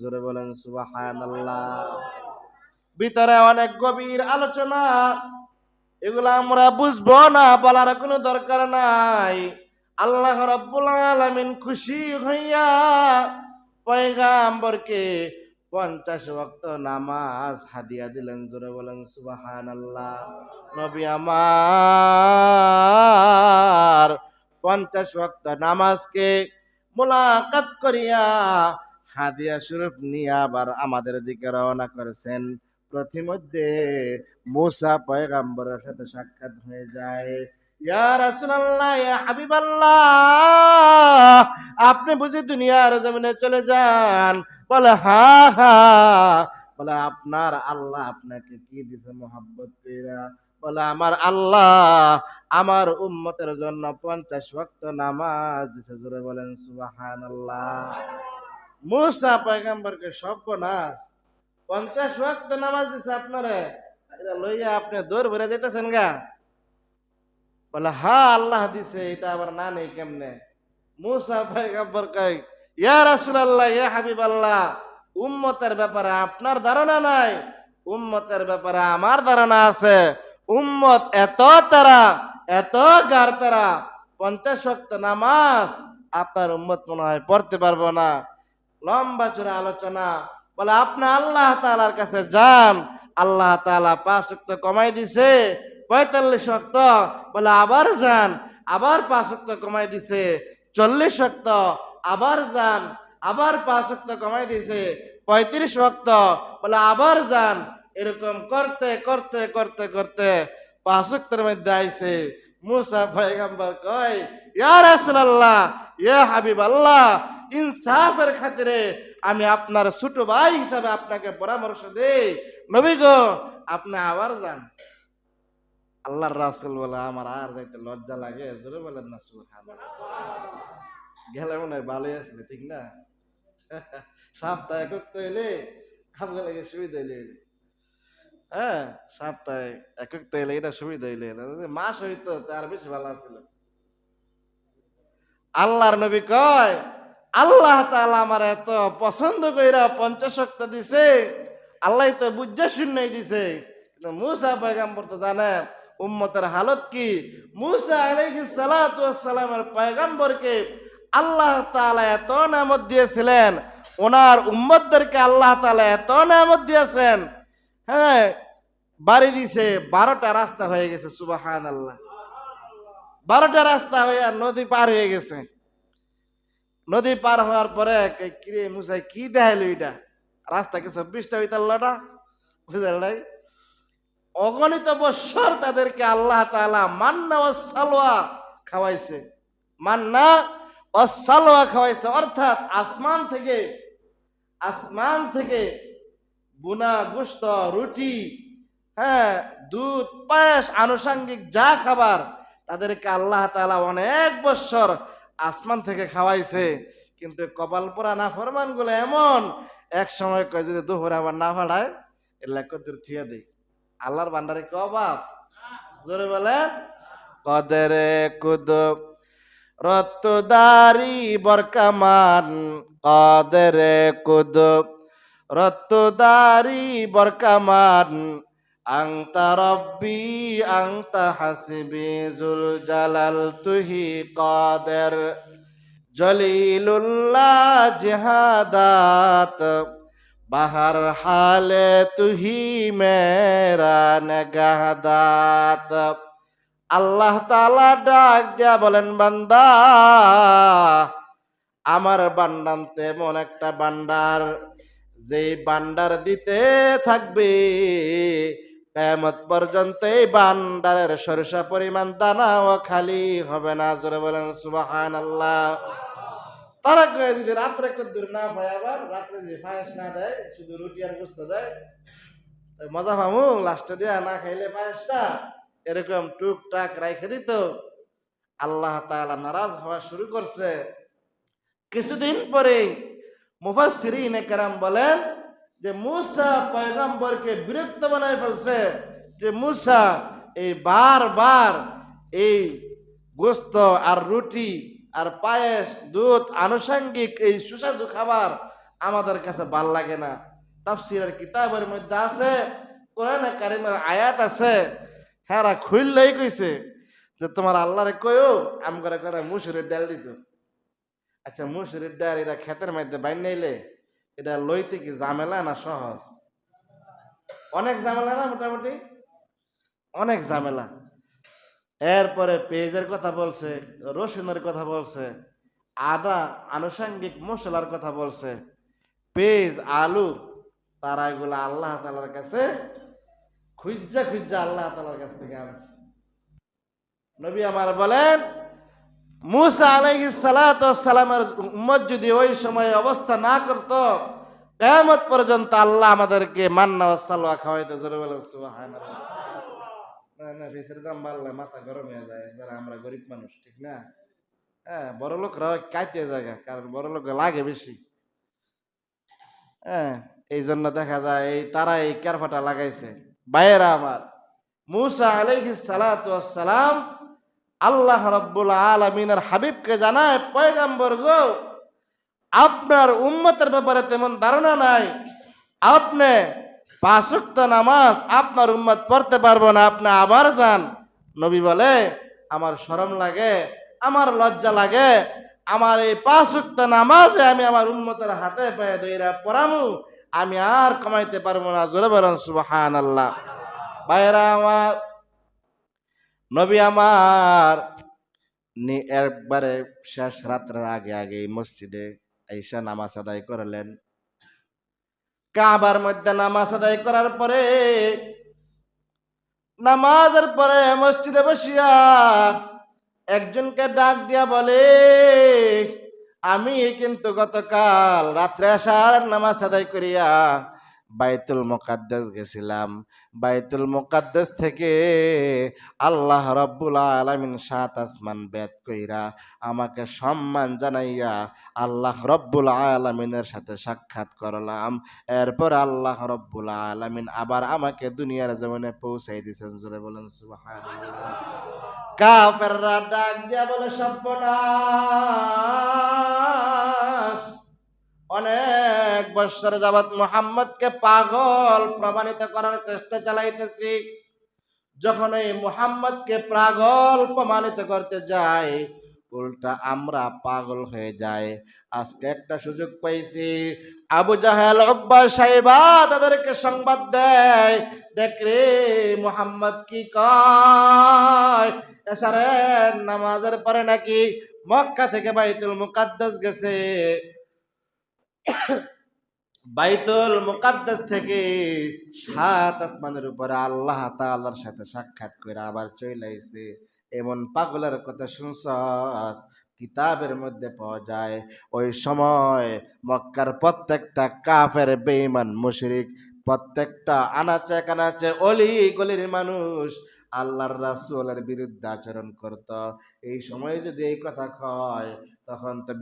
জোরে বলেন, সুবহানাল্লাহ। ভিতরে অনেক গভীর আলোচনা। এগুলো আমরা বুঝব না, বলার কোনো দরকার নাই। আল্লাহ রব্বুল আলামিন খুশি হইয়া পয়গাম্বরকে পঞ্চাশ ভক্ত নামাজ হাদিয়া দিলেন, জোরে বলেন সুবাহান আল্লাহ নবী আমার পঞ্চাশ ওয়াক্ত নামাজকে মোলাকাত করিয়া হাদিয়া স্বরূপ নিয়ে আবার আমাদের দিকে রওনা করেছেন। প্রতিমধ্যে মুসা পয়গাম্বরের সাথে সাক্ষাৎ হয়ে যায়। আপনি বুঝি দুনিয়ার জমিনে চলে যান। বলে, হা হা। বলে, আপনার আল্লাহ আপনাকে কি দিছে কইরা? বলে, আমার আল্লাহ আমার উম্মতের জন্য পঞ্চাশ ভক্ত নামাজ দিছে। জোরে বলেন, সুবহানাল্লাহ। মুসা পয়গাম্বরকে সর্বনাশ। পঞ্চাশ ওয়াক্ত নামাজ দিছে আপনারে। লইয়া আপনি দৌড় ভরে যেতেছেন গা। বলে, হা, আল্লাহ দিছে, এটা আবার না নেই কেমনে? মুসা পয়গাম্বর কয়, ইয়া রাসূলুল্লাহ, ইয়া হাবিবাল্লাহ, উম্মতের ব্যাপারে আপনার ধারণা নাই। উম্মতের ব্যাপারে আমার ধারণা আছে। উম্মত এত তারা, এত গার তারা। পঞ্চাশ নামাজ আপনার উম্মত মনে হয় পড়তে পারব না। লম্বা চূড়া আলোচনা। বলে, আপনি আল্লাহ তালার কাছে যান। আল্লাহ তালা পাঁচ ওয়াক্ত কমাই দিছে, পঁয়তাল্লিশ ওয়াক্ত। বলে, আবার যান, আবার পাঁচ কমাই দিছে, চল্লিশ ওয়াক্ত। আবার যান, আবার পাঁচ কমাই দিছে, পঁয়ত্রিশ ওয়াক্ত। বলে, আবার যান। এরকম করতে করতে করতে করতে পাঁচ মধ্যে আইছে। মুসা পয়গাম্বর কয়, ইয়া রাসূলুল্লাহ, ইয়া হাবিবাল্লাহ, ইনসাফের খাতিরে আমি আপনার ছোট ভাই হিসাবে আপনাকে পরামর্শ দেই। নবী গো, আপনি আবার যান। আল্লাহর রাসূল বলে, আমার আর যাইতে লজ্জা লাগে? জোরে বলেন না, সুবহানাল্লাহ। গেলে মনে হয় ভালোই আসলে ঠিক না? সপ্তাহে করতে হইলে আমাকে লাগে সুবিধা হইলে। হ্যাঁ সপ্তাহে একক তৈলে, এটা সুবিধা হইলে মাস হইতো তার বেশি ভালো ছিল আল্লাহর নবী কয়, আল্লাহ তাআলা আমার এত পছন্দ কইরা পঞ্চাশক্ত দিছে, আল্লাহ তো বুঝে শূন্যই দিছে। কিন্তু মুসা পয়গাম্বর তো জানে, উম্মতের হালত কি? মুসা আলাইহিস সালাতু ওয়াস সালামের পয়গাম্বরকে আল্লাহ তাআলা এত নামত দিয়েছিলেন, ওনার উম্মতদেরকে আল্লাহ তাআলা এত নামত দিয়েছেন হ্যাঁ বাড়ি দিছে, বারোটা রাস্তা হয়ে গেছে সুবাহান আল্লাহ বারোটা রাস্তা হয়ে আর নদী পার হয়ে গেছে। নদী পার হওয়ার পরে কিরে মুসাই, কি দেখাইলো এটা? রাস্তা কি চব্বিশটা হইতাল্লাটা বুঝাল নাই? অগণিত বৎসর তাদেরকে আল্লাহ তাআলা মান্না ও সালোয়া খাওয়াইছে। মান্না ও সালোয়া খাওয়াইছে। অর্থাৎ আসমান থেকে আসমান থেকে বুনা গোস্ত রুটি হ্যাঁ দুধ, পায়েস, আনুষঙ্গিক যা খাবার তাদেরকে আল্লাহ তাআলা অনেক বৎসর আসমান থেকে খাওয়াইছে। কিন্তু কপাল পোড়া না ফরমানগুলো এমন, এক সময় কয় যদি দুপুরে আবার না ফাড়ায় এগুলা কদুর থিয়া দেই। আল্লাহর ভান্ডারে কে অভাব জোরে বলেন। কদরে কুদ রত্তদারি বরকামান, কদরে কুদ। রত্তদারি বরকামান, আংতা রব্বি আংতা হাসিবি জুল জালাল তুহি কাদের, জলিলুল্লাহ জিহাদাত, বাহার হালে তুহি মেরা নগাহদাত। আল্লাহ তাআলা ডাক দিয়া বলেন, বান্দা, আমার বান্ডান তেমন একটা বান্ডার যে বান্ডার দিতে থাকবে কেমত পর্যন্ত এই বান্ডারের সরিষা পরিমাণ দানাও খালি হবে না। জোরে বলেন সুবাহান আল্লাহ তারা কয়ে যদি রাত্রে কদ্দুর না পায় আবার, রাত্রে যদি পায়েস না দেয়, শুধু রুটি আর গোস্ত দেয় মজা পামু লাস্টে দিয়া না খাইলে পায়েসটা? এরকম টুকটাক রাইখে দিত। আল্লাহ তাআলা নারাজ হওয়া শুরু করছে। কিছুদিন পরে মুফাসসিরিন কেরাম বলেন যে মুসা পয়গম্বরকে বিরক্ত বানায় ফেলছে যে মুসা এই বারবার এই গোস্ত আর রুটি আর পায়েস, দুধ, আনুষঙ্গিক এই সুস্বাদু খাবার আমাদের কাছে ভালো লাগে না। তাফসিরের কিতাবের মধ্যে আছে, কোরআনে কারিমের আয়াত আছে হ্যাঁ খুললেই কইছে যে, তোমার আল্লাহরে কইও আম করে করে মুসুরের ডাল দিত। আচ্ছা মুসুরের ডাল এটা ক্ষেতের মধ্যে বাইন নাইলে এটা লইতে কি ঝামেলা না সহজ? অনেক ঝামেলা না মোটামুটি? অনেক ঝামেলা। এরপরে পেঁয়াজের কথা বলছে, রসুনের কথা বলছে, আদা আনুষঙ্গিক মশলার কথা বলছে, পেঁয়াজ, আলু, তারা এগুলো আল্লাহ তালার কাছে খুঁজা খুঁজা আল্লাহ তালার কাছ থেকে আনছে। নবী আমার বলেন মুসা আলাইহিস সালামের উম্মত যদি ওই সময় অবস্থা না করত, কেয়ামত পর্যন্ত আল্লাহ আমাদেরকে মান্না সালোয়া খাওয়াইতে। জোরে সুবহানাল্লাহ। না না, ফিসের দাম বাড়লে মাথা গরম হয়ে যায়। যারা আমরা গরিব মানুষ, ঠিক না? হ্যাঁ বড় লোকরা কাইতে জায়গা, কারণ বড় লোক লাগে বেশি। হ্যাঁ এই জন্য দেখা যায় এই তারা এই ক্যারফাটা লাগাইছে। বাইরা আমার, মুসা আলাইহিস সালাতু সালাম আল্লাহ রব্বুল আলমিনের হাবিবকে জানায়, পয়গাম্বর গো, আপনার উম্মতের ব্যাপারে তেমন ধারণা নাই। আপনি পাঁচক্ত নামাজ আপনার উম্মত পড়তে পারব না, আপনি আবার যান। নবী বলে, আমার শরম লাগে, আমার লজ্জা লাগে, আমার এই পাঁচক্ত নামাজে আমি আমার উম্মতের হাতে পায়ে দইরা পড়ামু, আমি আর কমাইতে পারব না। জোরে বলেন সুবহান আল্লাহ বাইরা আমার নবী আমার নি একবারে শেষ রাত্রের আগে আগে মসজিদে ঈশা নামাজ আদায় করলেন। কাবার মধ্যে নামাজ আদায় করার পরে নামাজের পরে মসজিদে বসিয়া একজনকে ডাক দিয়া বলে, আমি কিন্তু গতকাল রাত্রে আসার নামাজ আদায় করিয়া বাইতুল মোকাদ্দাস গেছিলাম। বাইতুল মোকাদ্দাস থেকে আল্লাহ রব্বুল আলমিন সাত আসমান বেদ কইরা আমাকে সম্মান জানাইয়া আল্লাহ রব্বুল আলমিনের সাথে সাক্ষাৎ করলাম। এরপর আল্লাহ রব্বুল আলমিন আবার আমাকে দুনিয়ার জমিনে পৌঁছাই দিয়েছেন জোরে বলেন কাফেররা ডাক দিয়া বলে, সর্বনাশ! অনেক বৎসর যাবৎ মোহাম্মদকে পাগল প্রমাণিত করার চেষ্টা চালাইতেছি। যখন এই মোহাম্মদকে পাগল প্রমাণিত করতে যাই, উল্টা আমরা পাগল হয়ে যায় আজকে একটা সুযোগ পাইছি। আবু জাহেল অব্বা সাহেবা তাদেরকে সংবাদ দেয়। দেখ রে, মোহাম্মদ কি কয়? এসারের নামাজের পরে নাকি মক্কা থেকে বাইতুল মুকাদ্দাস গেছে। বাইতুল মুকাদ্দাস থেকে সাত আসমানের উপরে আল্লাহ তাআলার সাথে সাক্ষাৎ করে আবার চলে আইছে এমন পাগলের কথা শুনছস কিতাবের মধ্যে পাওয়া যায়। ওই সময় মক্কার প্রত্যেকটা কাফের, বেঈমান, মুশরিক, প্রত্যেকটা আনাচে কানাচে অলি গলির মানুষ আল্লাহর রাসূলের বিরুদ্ধে আচরণ করত। এই সময় যদি এই কথা কয়, তখন তো